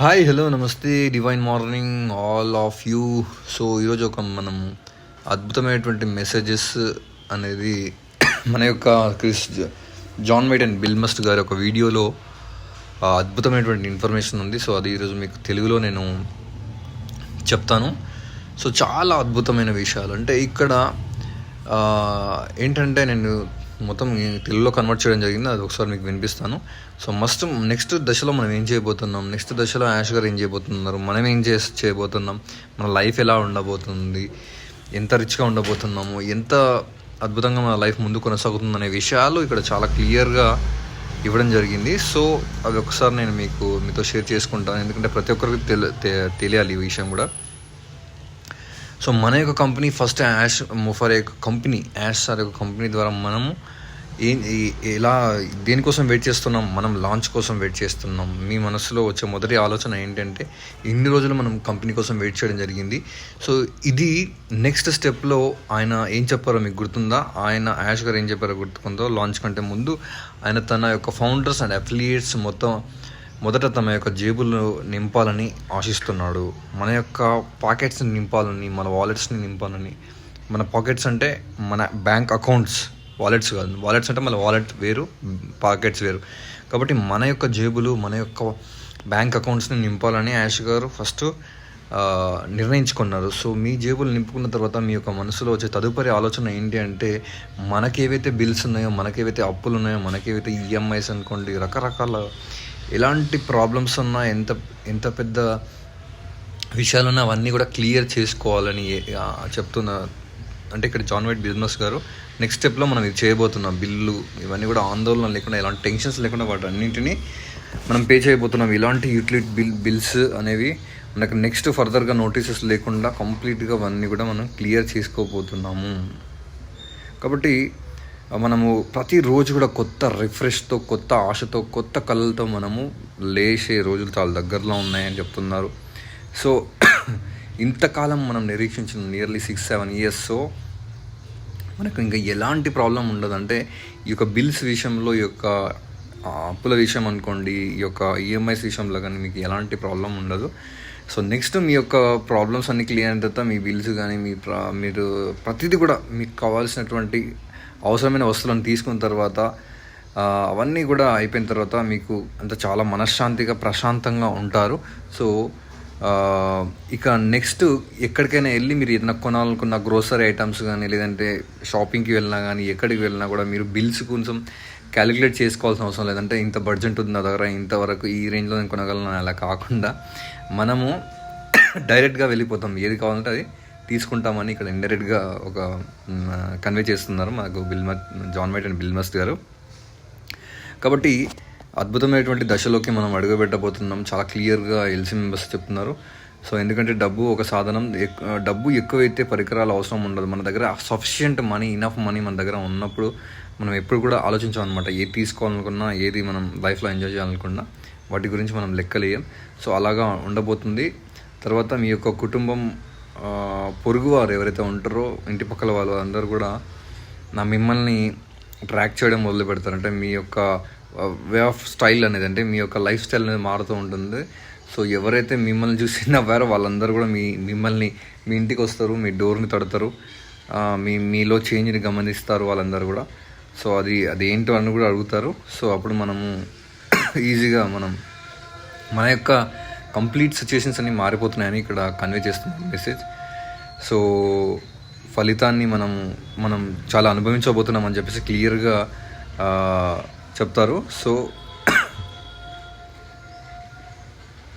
Hi hello నమస్తే divine morning all of you so ఈరోజు ఒక మనం అద్భుతమైనటువంటి మెసేజెస్ అనేది మన యొక్క Chris John White and Bill Must గారి ఒక వీడియోలో అద్భుతమైనటువంటి ఇన్ఫర్మేషన్ ఉంది. సో అది ఈరోజు మీకు తెలుగులో నేను చెప్తాను. సో చాలా అద్భుతమైన విషయాలు. అంటే ఇక్కడ ఏంటంటే నేను మొత్తం తెలుగులో కన్వర్ట్ చేయడం జరిగింది. అది ఒకసారి మీకు వినిపిస్తాను. సో మస్ట్ నెక్స్ట్ దశలో మనం ఏం చేయబోతున్నాం? నెక్స్ట్ దశలో యాష్ గారు ఏం చేయబోతున్నారు? మనం ఏం చే చేయబోతున్నాం? మన లైఫ్ ఎలా ఉండబోతుంది? ఎంత రిచ్గా ఉండబోతున్నాము? ఎంత అద్భుతంగా మన లైఫ్ ముందు కొనసాగుతుంది అనే విషయాలు ఇక్కడ చాలా క్లియర్గా ఇవ్వడం జరిగింది. సో అవి ఒకసారి నేను మీకు మీతో షేర్ చేసుకుంటాను. ఎందుకంటే ప్రతి ఒక్కరికి తెలియాలి ఈ విషయం కూడా. సో మన యొక్క కంపెనీ ఫస్ట్ యాష్ ఫర్ యొక్క కంపెనీ యాష్ సార్ యొక్క కంపెనీ ద్వారా మనము ఏ ఏ- ఎలా దేనికోసం వెయిట్ చేస్తున్నాం మనం లాంచ్ కోసం వెయిట్ చేస్తున్నాం మీ మనసులో వచ్చే మొదటి ఆలోచన ఏంటంటే ఇన్ని రోజులు మనం కంపెనీ కోసం వెయిట్ చేయడం జరిగింది. సో ఇది నెక్స్ట్ స్టెప్లో ఆయన ఏం చెప్పారో మీకు గుర్తుందా? ఆయన యాష్ గారు ఏం చెప్పారో గుర్తుకుందో? లాంచ్ కంటే ముందు ఆయన తన యొక్క ఫౌండర్స్ అండ్ అఫిలియేట్స్ మొత్తం మొదట తమ యొక్క జేబులు నింపాలని ఆశిస్తున్నాడు. మన యొక్క పాకెట్స్ని నింపాలని మన వాలెట్స్ని నింపాలని. మన పాకెట్స్ అంటే మన బ్యాంక్ అకౌంట్స్ వాలెట్స్ కాదు. వాలెట్స్ అంటే మన వాలెట్ వేరు పాకెట్స్ వేరు. కాబట్టి మన యొక్క జేబులు మన యొక్క బ్యాంక్ అకౌంట్స్ని నింపాలని యాష్ గారు ఫస్ట్ నిర్ణయించుకున్నారు. సో మీ జేబులు నింపుకున్న తర్వాత మీ యొక్క మనసులో వచ్చే తదుపరి ఆలోచన ఏంటి అంటే మనకేవైతే బిల్స్ ఉన్నాయో మనకేవైతే అప్పులు ఉన్నాయో మనకేవైతే ఈఎంఐస్ అనుకోండి రకరకాల ఎలాంటి ప్రాబ్లమ్స్ ఉన్నా ఎంత ఎంత పెద్ద విషయాలున్నా అవన్నీ కూడా క్లియర్ చేసుకోవాలని చెప్తున్న అంటే ఇక్కడ జాన్ వైట్ బిజినెస్ గారు నెక్స్ట్ స్టెప్లో మనం ఇది చేయబోతున్నాం. బిల్లు ఇవన్నీ కూడా ఆందోళన లేకుండా ఎలాంటి టెన్షన్స్ లేకుండా వాటి అన్నింటినీ మనం పే చేయబోతున్నాం. ఇలాంటి యూటిలిటీ బిల్ బిల్స్ అనేవి మనకు నెక్స్ట్ ఫర్దర్గా నోటీసెస్ లేకుండా కంప్లీట్గా అవన్నీ కూడా మనం క్లియర్ చేసుకోబోతున్నాము. కాబట్టి మనము ప్రతిరోజు కూడా కొత్త రిఫ్రెష్తో కొత్త ఆశతో కొత్త కళ్ళతో మనము లేచే రోజులు చాలా దగ్గరలో ఉన్నాయని చెప్తున్నారు. సో ఇంతకాలం మనం నిరీక్షించిన nearly six seven years so మనకు ఇంకా ఎలాంటి ప్రాబ్లం ఉండదు అంటే ఈ యొక్క బిల్స్ విషయంలో ఈ యొక్క అప్పుల విషయం అనుకోండి ఈ యొక్క ఈఎంఐస్ విషయంలో కానీ మీకు ఎలాంటి ప్రాబ్లం ఉండదు. సో నెక్స్ట్ మీ యొక్క ప్రాబ్లమ్స్ అన్ని క్లియర్ అయిన తర్వాత మీ బిల్స్ కానీ మీ ప్ర- మీరు ప్రతిదీ కూడా మీకు కావాల్సినటువంటి అవసరమైన వస్తువులను తీసుకున్న తర్వాత అవన్నీ కూడా అయిపోయిన తర్వాత మీకు అంత చాలా మనశ్శాంతిగా ప్రశాంతంగా ఉంటారు. సో ఇక నెక్స్ట్ ఎక్కడికైనా వెళ్ళి మీరు ఏదైనా కొనాలనుకున్న గ్రోసరీ ఐటమ్స్ కానీ లేదంటే షాపింగ్కి వెళ్ళినా కానీ ఎక్కడికి వెళ్ళినా కూడా మీరు బిల్స్ కొంచెం క్యాలిక్యులేట్ చేసుకోవాల్సిన అవసరం లేదంటే ఇంత బడ్జెట్ ఉంది నా దగ్గర ఇంతవరకు ఈ రేంజ్లో నేను కొనగలను అలా కాకుండా మనము డైరెక్ట్గా వెళ్ళిపోతాం. ఏది కావాలంటే అది తీసుకుంటామని ఇక్కడ ఇండైరెక్ట్గా ఒక కన్వే చేస్తున్నారు మాకు బిల్మర్ John White and Bill Must గారు. కాబట్టి అద్భుతమైనటువంటి దశలోకి మనం అడుగుపెట్టబోతున్నాం. చాలా క్లియర్గా ఎల్సీ మెంబర్స్ చెప్తున్నారు. సో ఎందుకంటే డబ్బు ఒక సాధనం. డబ్బు ఎక్కువైతే పరికరాలు అవసరం ఉండదు. మన దగ్గర సఫిషియంట్ మనీ ఇనఫ్ మనీ మన దగ్గర ఉన్నప్పుడు మనం ఎప్పుడు కూడా ఆలోచించాం అనమాట ఏది తీసుకోవాలనుకున్నా ఏది మనం లైఫ్లో ఎంజాయ్ చేయాలనుకున్నా వాటి గురించి మనం లెక్కలేయం. సో అలాగా ఉండబోతుంది. తర్వాత మీ యొక్క కుటుంబం పొరుగువారు ఎవరైతే ఉంటారో ఇంటి పక్కల వాళ్ళు అందరూ కూడా నా మిమ్మల్ని ట్రాక్ చేయడం మొదలు పెడతారంటే మీ యొక్క వే ఆఫ్ స్టైల్ అనేది అంటే మీ యొక్క లైఫ్ స్టైల్ అనేది మారుతూ ఉంటుంది. సో ఎవరైతే మిమ్మల్ని చూసి నవ్వారో వాళ్ళందరూ కూడా మీ మిమ్మల్ని మీ ఇంటికి వస్తారు మీ డోర్ని తడతారు. మీ మీలో చేంజ్ని గమనిస్తారు వాళ్ళందరూ కూడా. సో అది అది ఏంటో అని కూడా అడుగుతారు. సో అప్పుడు మనము ఈజీగా మనం మన యొక్క కంప్లీట్ సిచ్యుయేషన్స్ అన్నీ మారిపోతున్నాయని ఇక్కడ కన్వే చేస్తున్నాం మెసేజ్ సో ఫలితాన్ని మనం మనం చాలా అనుభవించబోతున్నాం అని చెప్పేసి క్లియర్గా చెప్తారు. సో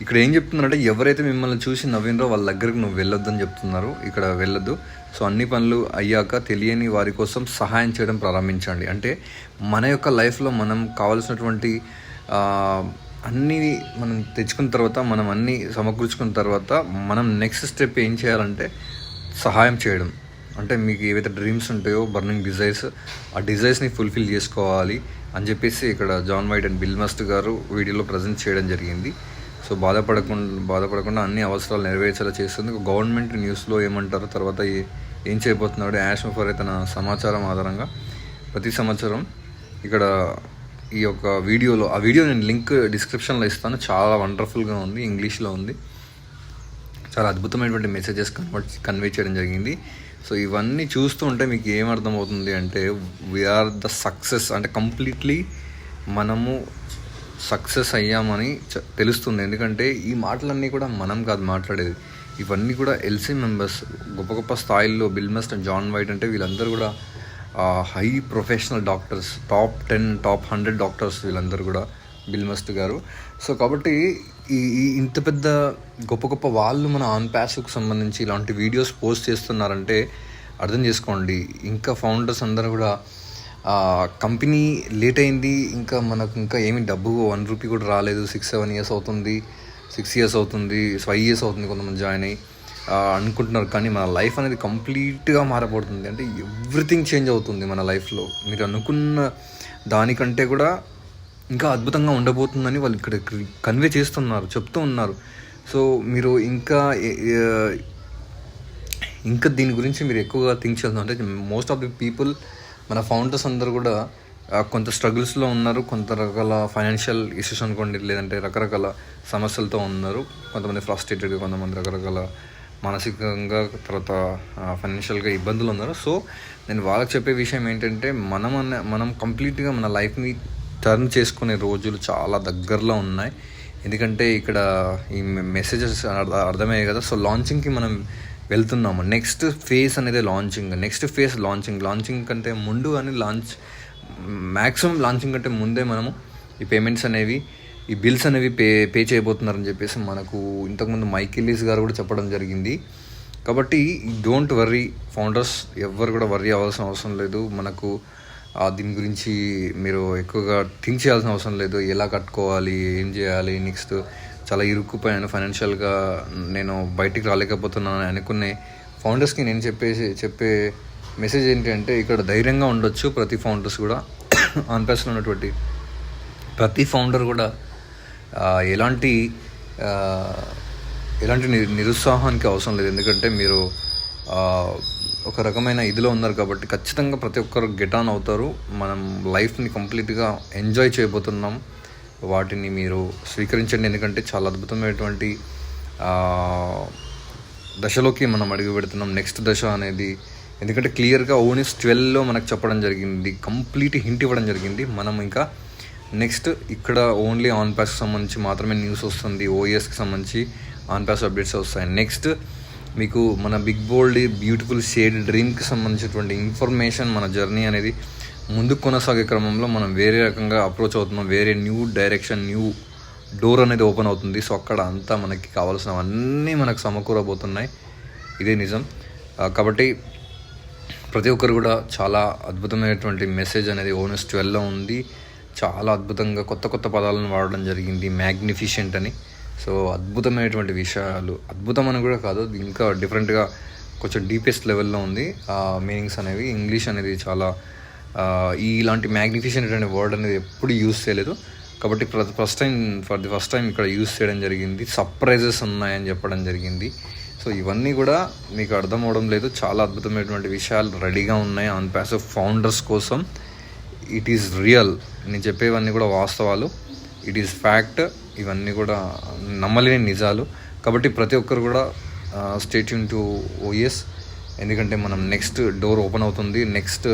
ఇక్కడ ఏం చెప్తున్నారంటే ఎవరైతే మిమ్మల్ని చూసి నవ్వినరో వాళ్ళ దగ్గరకు నువ్వు వెళ్ళొద్దని చెప్తున్నారు. ఇక్కడ వెళ్ళొద్దు. సో అన్ని పనులు అయ్యాక తెలియని వారి కోసం సహాయం చేయడం ప్రారంభించండి. అంటే మన యొక్క లైఫ్లో మనం కావాల్సినటువంటి అన్నీ మనం తెచ్చుకున్న తర్వాత మనం అన్నీ సమకూర్చుకున్న తర్వాత మనం నెక్స్ట్ స్టెప్ ఏం చేయాలంటే సహాయం చేయడం. అంటే మీకు ఏవైతే డ్రీమ్స్ ఉంటాయో బర్నింగ్ డిజైర్స్ ఆ డిజైర్స్ని ఫుల్ఫిల్ చేసుకోవాలి అని చెప్పేసి ఇక్కడ John White and Bill Must గారు వీడియోలో ప్రజెంట్ చేయడం జరిగింది. సో బాధపడకుండా బాధపడకుండా అన్ని అవసరాలు నెరవేర్చేలా చేస్తుంది గవర్నమెంట్ న్యూస్లో ఏమంటారు తర్వాత ఏ- ఏం చేయబోతున్నాడు యాష్ మఫర్ తన సమాచారం ఆధారంగా ప్రతి సంవత్సరం ఇక్కడ ఈ యొక్క వీడియోలో ఆ వీడియో నేను లింక్ డిస్క్రిప్షన్లో ఇస్తాను. చాలా వండర్ఫుల్గా ఉంది ఇంగ్లీష్లో ఉంది. చాలా అద్భుతమైనటువంటి మెసేజెస్ కన్వర్ట్ కన్వే చేయడం జరిగింది. సో ఇవన్నీ చూస్తూ ఉంటే మీకు ఏమర్థమవుతుంది అంటే వీఆర్ ద సక్సెస్ అంటే కంప్లీట్లీ మనము సక్సెస్ అయ్యామని తెలుస్తుంది. ఎందుకంటే ఈ మాటలన్నీ కూడా మనం కాదు మాట్లాడేది. ఇవన్నీ కూడా ఎల్సీ మెంబర్స్ గొప్ప గొప్ప స్థాయిల్లో Bill Must and John White అంటే వీళ్ళందరూ కూడా high professional doctors top ten top hundred doctors వీళ్ళందరూ కూడా బిల్ మస్ట్ గారు. సో కాబట్టి ఈ ఈ ఇంత పెద్ద గొప్ప గొప్ప వాళ్ళు మన ఆన్ ప్యాస్కు సంబంధించి ఇలాంటి వీడియోస్ పోస్ట్ చేస్తున్నారంటే అర్థం చేసుకోండి. ఇంకా ఫౌండర్స్ అందరూ కూడా కంపెనీ లేట్ అయింది ఇంకా మనకు ఇంకా ఏమి డబ్బు వన్ రూపీ కూడా రాలేదు. సిక్స్ సెవెన్ ఇయర్స్ అవుతుంది సిక్స్ ఇయర్స్ అవుతుంది ఫైవ్ ఇయర్స్ అవుతుంది కొంతమంది జాయిన్ అయ్యి. అనుకుంటున్నారు కానీ మన లైఫ్ అనేది కంప్లీట్గా మారబడుతుంది అంటే ఎవ్రీథింగ్ చేంజ్ అవుతుంది మన లైఫ్లో. మీరు అనుకున్న దానికంటే కూడా ఇంకా అద్భుతంగా ఉండబోతుందని వాళ్ళు ఇక్కడ కన్వే చేస్తున్నారు చెప్తూ ఉన్నారు. సో మీరు ఇంకా ఇంకా దీని గురించి మీరు ఎక్కువగా థింక్ చేద్దాం అంటే మోస్ట్ ఆఫ్ ది పీపుల్ మన ఫౌండర్స్ అందరూ కూడా కొంత స్ట్రగుల్స్లో ఉన్నారు. కొంత రకాల ఫైనాన్షియల్ ఇష్యూస్ అనుకోండి లేదంటే రకరకాల సమస్యలతో ఉన్నారు. కొంతమంది ఫ్రస్ట్రేటెడ్గా కొంతమంది రకరకాల మానసికంగా తర్వాత ఫైనాన్షియల్గా ఇబ్బందులు ఉన్నారు. సో నేను వాళ్ళకి చెప్పే విషయం ఏంటంటే మనం అన్న మనం కంప్లీట్గా మన లైఫ్ని టర్న్ చేసుకునే రోజులు చాలా దగ్గరలో ఉన్నాయి. ఎందుకంటే ఇక్కడ ఈ మెసేజెస్ అర్థమయ్యాయి కదా. సో లాంచింగ్కి మనం వెళ్తున్నాము. నెక్స్ట్ ఫేజ్ అనేది launching. Next phase launching. Launching కంటే ముందు అని లాంచ్ మ్యాక్సిమం లాంచింగ్ కంటే ముందే మనము ఈ పేమెంట్స్ అనేవి ఈ బిల్స్ అనేవి పే పే చేయబోతున్నారని చెప్పేసి మనకు ఇంతకుముందు మైకిలీస్ గారు కూడా చెప్పడం జరిగింది. కాబట్టి డోంట్ వర్రీ ఫౌండర్స్ ఎవ్వరు కూడా వర్రీ అవ్వాల్సిన అవసరం లేదు. మనకు ఆ, దీని గురించి మీరు ఎక్కువగా థింక్ చేయాల్సిన అవసరం లేదు. ఎలా కట్టుకోవాలి ఏం చేయాలి నెక్స్ట్ చాలా ఇరుక్కుపోయాను. ఫైనాన్షియల్గా నేను బయటికి రాలేకపోతున్నాను అనుకునే ఫౌండర్స్కి నేను చెప్పేసి చెప్పే మెసేజ్ ఏంటంటే ఇక్కడ ధైర్యంగా ఉండొచ్చు ప్రతి ఫౌండర్స్ కూడా. ఆన్పాస్లో ఉన్నటువంటి ప్రతి ఫౌండర్ కూడా ఎలాంటి ఎలాంటి ని- నిరుత్సాహానికి అవసరం లేదు. ఎందుకంటే మీరు ఒక రకమైన ఇదిలో ఉన్నారు కాబట్టి ఖచ్చితంగా ప్రతి ఒక్కరు గెట్ ఆన్ అవుతారు. మనం లైఫ్ని కంప్లీట్గా ఎంజాయ్ చేయబోతున్నాం. వాటిని మీరు స్వీకరించండి. ఎందుకంటే చాలా అద్భుతమైనటువంటి దశలోకి మనం అడుగు పెడుతున్నాం. నెక్స్ట్ దశ అనేది ఎందుకంటే క్లియర్గా ఓనిస్ ట్వెల్వ్లో మనకు చెప్పడం జరిగింది. కంప్లీట్ హింట్ ఇవ్వడం జరిగింది. మనం ఇంకా నెక్స్ట్ ఇక్కడ ఓన్లీ ఆన్ ప్యాస్కి సంబంధించి మాత్రమే న్యూస్ వస్తుంది. ఓఎస్కి సంబంధించి ఆన్ ప్యాస్ అప్డేట్స్ వస్తాయి. నెక్స్ట్ మీకు మన బిగ్ బోల్డ్ బ్యూటిఫుల్ షేడ్ డ్రీమ్కి సంబంధించినటువంటి ఇన్ఫర్మేషన్ మన జర్నీ అనేది ముందుకు కొనసాగే క్రమంలో మనం వేరే రకంగా అప్రోచ్ అవుతున్నాం. వేరే న్యూ డైరెక్షన్ న్యూ డోర్ అనేది ఓపెన్ అవుతుంది. సో అక్కడ అంతా మనకి కావాల్సినవన్నీ మనకు సమకూరబోతున్నాయి. ఇదే నిజం. కాబట్టి ప్రతి ఒక్కరు కూడా చాలా అద్భుతమైనటువంటి మెసేజ్ అనేది ఓనస్ ట్వెల్వ్లో ఉంది. చాలా అద్భుతంగా కొత్త కొత్త పదాలను వాడడం జరిగింది. మ్యాగ్నిఫిషెంట్ అని. సో అద్భుతమైనటువంటి విషయాలు. అద్భుతం అని కూడా కాదు ఇంకా డిఫరెంట్గా కొంచెం డీపెస్ట్ లెవెల్లో ఉంది. ఆ మీనింగ్స్ అనేవి ఇంగ్లీష్ అనేది చాలా ఈ ఇలాంటి మ్యాగ్నిఫిషెంట్ అనే వర్డ్ అనేది ఎప్పుడు యూజ్ చేయలేదు. కాబట్టి first time for the first time ఇక్కడ యూజ్ చేయడం జరిగింది. సర్ప్రైజెస్ ఉన్నాయని చెప్పడం జరిగింది. సో ఇవన్నీ కూడా మీకు అర్థం అవడం లేదు. చాలా అద్భుతమైనటువంటి విషయాలు రెడీగా ఉన్నాయి. ఆన్ ప్యాసివ్ ఫౌండర్స్ కోసం ఇట్ ఈస్ రియల్ నేను చెప్పేవన్నీ కూడా వాస్తవాలు. ఇట్ ఈస్ ఫ్యాక్ట్ ఇవన్నీ కూడా నమ్మలేని నిజాలు. కాబట్టి ప్రతి ఒక్కరు కూడా స్టేట్యూన్ టు ఓఎస్ ఎందుకంటే మనం నెక్స్ట్ డోర్ ఓపెన్ అవుతుంది. నెక్స్ట్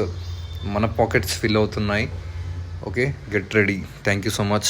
మన పాకెట్స్ ఫిల్ అవుతున్నాయి. Okay get ready thank you so much